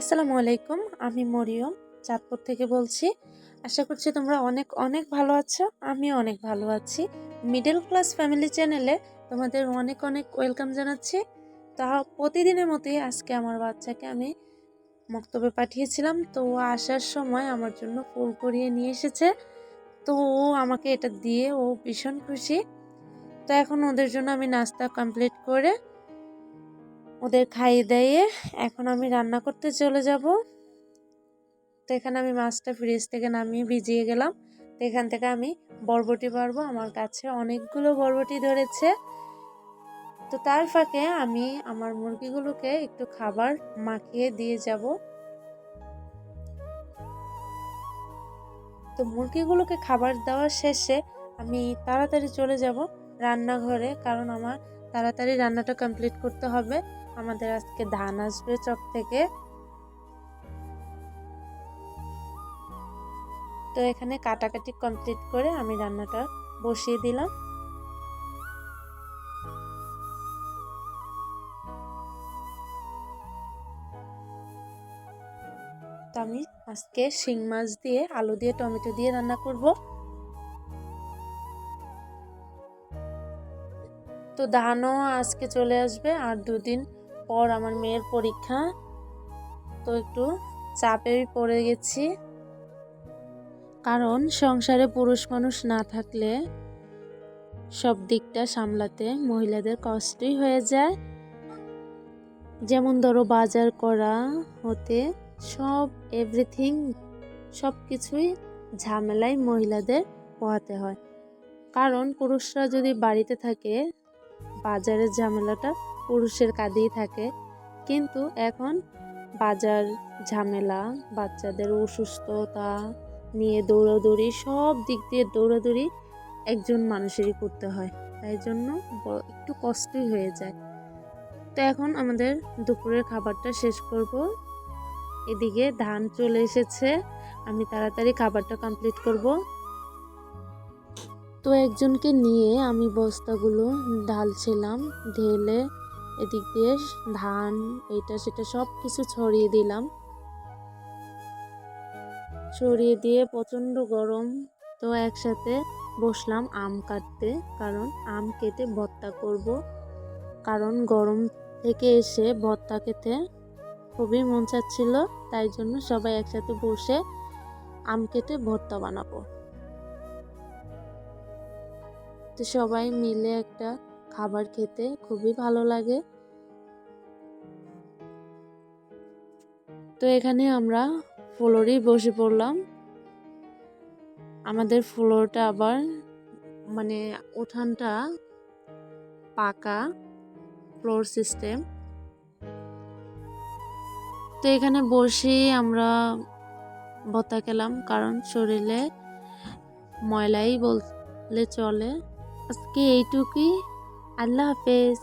আসসালামু আলাইকুম, আমি মরিয়ম, চাঁদপুর থেকে বলছি। আশা করছি তোমরা অনেক অনেক ভালো আছো, আমিও অনেক ভালো আছি। মিডল ক্লাস ফ্যামিলি চ্যানেলে তোমাদের অনেক অনেক ওয়েলকাম জানাচ্ছি। তা প্রতিদিনের মতোই আজকে আমার বাচ্চাকে আমি মক্তবে পাঠিয়েছিলাম। তো ও আসার সময় আমার জন্য ফুল করিয়ে নিয়ে এসেছে। তো ও আমাকে এটা দিয়ে ও ভীষণ খুশি। তো এখন ওদের জন্য আমি নাস্তা কমপ্লিট করে ওদের খাইয়ে দাইয়ে এখন আমি রান্না করতে চলে যাব। তো এখানে আমি মাছটা ফ্রিজ থেকে নামিয়ে ভিজিয়ে গেলাম। তো এখান থেকে আমি বরবটি পারব। আমার কাছে অনেকগুলো বরবটি ধরেছে। তো তার ফাঁকে আমি আমার মুরগিগুলোকে একটু খাবার মাখিয়ে দিয়ে যাব। তো মুরগিগুলোকে খাবার দেওয়ার শেষে আমি তাড়াতাড়ি চলে যাব রান্নাঘরে, কারণ আমার তাড়াতাড়ি রান্নাটা কমপ্লিট করতে হবে। আমাদের আজকে ধান আসবে চক থেকে। তো এখানে কাটাকাটি কমপ্লিট করে আমি রান্নাটা বসিয়ে দিলাম। তো আমি আজকে শিং মাছ দিয়ে, আলু দিয়ে, টমেটো দিয়ে রান্না করব। তো ধানও আজকে চলে আসবে আর দুদিন পর আমার মেয়ের পরীক্ষা। তো একটু চাপে পড়ে গেছি। কারণ সংসারে পুরুষ মানুষ না থাকলে সব দিকটা সামলাতে মহিলাদের কষ্টই হয়ে যায়। যেমন ধরো বাজার করা, হতে সব এভরিথিং সব কিছুই ঝামেলায় মহিলাদের পোহাতে হয়। কারণ পুরুষরা যদি বাড়িতে থাকে, বাজারের ঝামেলাটা পুরুষের কাঁধেই থাকে। কিন্তু এখন বাজার ঝামেলা, বাচ্চাদের অসুস্থতা নিয়ে দৌড়াদৌড়ি, সব দিক দিয়ে দৌড়াদৌড়ি একজন মানুষেরই করতে হয়। তাই জন্য একটু কষ্টই হয়ে যায়। তো এখন আমাদের দুপুরের খাবারটা শেষ করব। এদিকে ধান চলে এসেছে। আমি তাড়াতাড়ি খাবারটা কমপ্লিট করব। তো একজনকে নিয়ে আমি বস্তাগুলো ঢালছিলাম, ঢেলে এদিক দিয়ে ধান, এটা সেটা সব কিছু ছড়িয়ে দিলাম। ছড়িয়ে দিয়ে প্রচণ্ড গরম, তো একসাথে বসলাম আম কাটতে, কারণ আম কেটে ভর্তা করব। কারণ গরম থেকে এসে ভর্তা খেতে খুবই মন চাচ্ছিল, তাই জন্য সবাই একসাথে বসে আম কেটে ভর্তা বানাবো। তো সবাই মিলে একটা খাবার খেতে খুবই ভালো লাগে। তো এখানে আমরা ফ্লোরেই বসে পড়লাম। আমাদের ফ্লোরটা আবার মানে উঠানটা পাকা ফ্লোর সিস্টেম। তো এখানে বসে আমরা ভত্তা খেলাম কারণ শরীরে ময়লাই বললে চলে। আজকে এইটুকুই। আল্লাহ হাফেজ